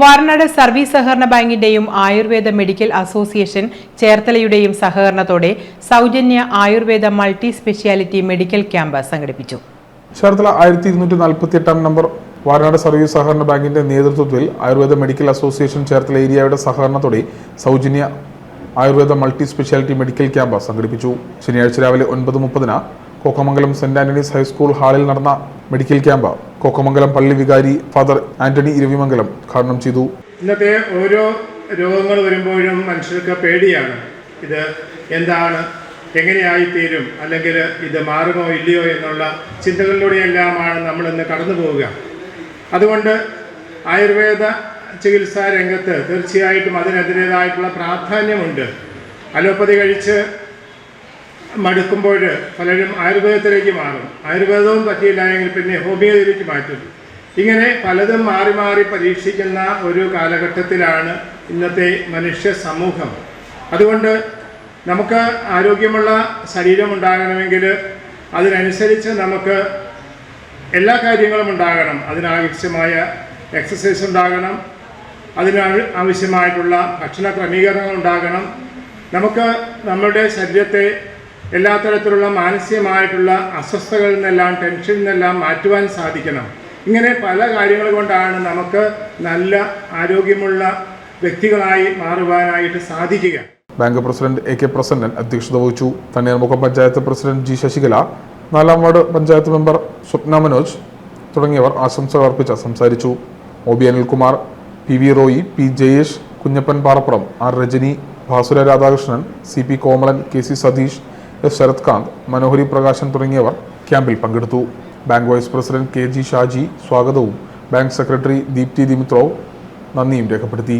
വാർനാട് service സഹകരണ ബാങ്കിന്റെയും Ayurveda medical association ചേർത്തലയുടെയും സഹകരണത്തോടെ സൗജന്യ ayurveda multi speciality medical camp സംഘടിപ്പിച്ചു. ചേർത്തല ആയിരത്തി ഇരുന്നൂറ്റി നാൽപ്പത്തി എട്ടാം നമ്പർ വാരനാട് സർവീസ് സഹകരണ ബാങ്കിന്റെ നേതൃത്വത്തിൽ ആയുർവേദ മെഡിക്കൽ അസോസിയേഷൻ ചേർത്തല ഏരിയയുടെ സഹകരണത്തോടെ സൗജന്യ ayurveda multi speciality medical camp സംഘടിപ്പിച്ചു. ശനിയാഴ്ച രാവിലെ ഒൻപത് മുപ്പതിന് കോക്കമംഗലം സെന്റ് ആന്റണീസ് ഹൈസ്കൂൾ ഹാളിൽ നടന്ന മെഡിക്കൽ ക്യാമ്പ് കോക്കമംഗലം പള്ളി വികാരി ഫാദർ ആന്റണി ഇരവിമംഗലം ഉദ്ഘാടനം ചെയ്തു. ഇന്നത്തെ ഓരോ രോഗങ്ങൾ വരുമ്പോഴും മനുഷ്യർക്ക് പേടിയാണ്. ഇത് എന്താണ്? എങ്ങനെയായി തീരും അല്ലെങ്കിൽ ഇത് മാറുമോ ഇല്ലയോ എന്നുള്ള ചിന്തകളിലൂടെയെല്ലാമാണ് നമ്മൾ ഇന്ന് കടന്നു പോവുക. അതുകൊണ്ട് ആയുർവേദ ചികിത്സാ രംഗത്ത് തീർച്ചയായിട്ടും അതിനെതിരേതായിട്ടുള്ള പ്രാധാന്യമുണ്ട്. അലോപ്പതി കഴിച്ച് മടുക്കുമ്പോൾ പലരും ആയുർവേദത്തിലേക്ക് മാറും. ആയുർവേദവും പറ്റിയില്ല എങ്കിൽ പിന്നെ ഹോമിയോയിലേക്ക് മാറ്റും ഇങ്ങനെ പലതും മാറി മാറി പരീക്ഷിക്കുന്ന ഒരു കാലഘട്ടത്തിലാണ് ഇന്നത്തെ മനുഷ്യ സമൂഹം. അതുകൊണ്ട് നമുക്ക് ആരോഗ്യമുള്ള ശരീരം ഉണ്ടാകണമെങ്കിൽ അതിനനുസരിച്ച് നമുക്ക് എല്ലാ കാര്യങ്ങളും ഉണ്ടാകണം. അതിനാവശ്യമായ എക്സസൈസ് ഉണ്ടാകണം. അതിന് ആവ- ആവശ്യമായിട്ടുള്ള ഭക്ഷണ ക്രമീകരണങ്ങൾ ഉണ്ടാകണം. നമുക്ക് നമ്മുടെ ശരീരത്തെ എല്ലാ തരത്തിലുള്ള മാനസികമായിട്ടുള്ള അസ്വസ്ഥതകളിൽ നിന്നെല്ലാം ടെൻഷനിൽ നിന്നെല്ലാം മാറ്റുവാൻ സാധിക്കണം. ഇങ്ങനെ പല കാര്യങ്ങൾ കൊണ്ടാണ് നമുക്ക് നല്ല ആരോഗ്യമുള്ള വ്യക്തികളായി മാറുവാനായിട്ട് സാധിക്കുക. Bank president A K Prasannan അധ്യക്ഷത വഹിച്ചു. തണ്ണീർമുഖം പഞ്ചായത്ത് പ്രസിഡന്റ് ജി ശശികല നാലാം വാർഡ് പഞ്ചായത്ത് മെമ്പർ സ്വപ്ന മനോജ് തുടങ്ങിയവർ ആശംസകൾ അർപ്പിച്ച് സംസാരിച്ചു. O B Anilkumar P V Roy P Jayesh Kunjappan Parappuram R Rajani Bhasura Radhakrishnan C P Komalan K C Satheesh S Sarath Kanth Manohari Prakashan തുടങ്ങിയവർ ക്യാമ്പിൽ പങ്കെടുത്തു. Bank vice president K G Shaji സ്വാഗതവും bank secretary Deepthi Dimitrov നന്ദിയും രേഖപ്പെടുത്തി.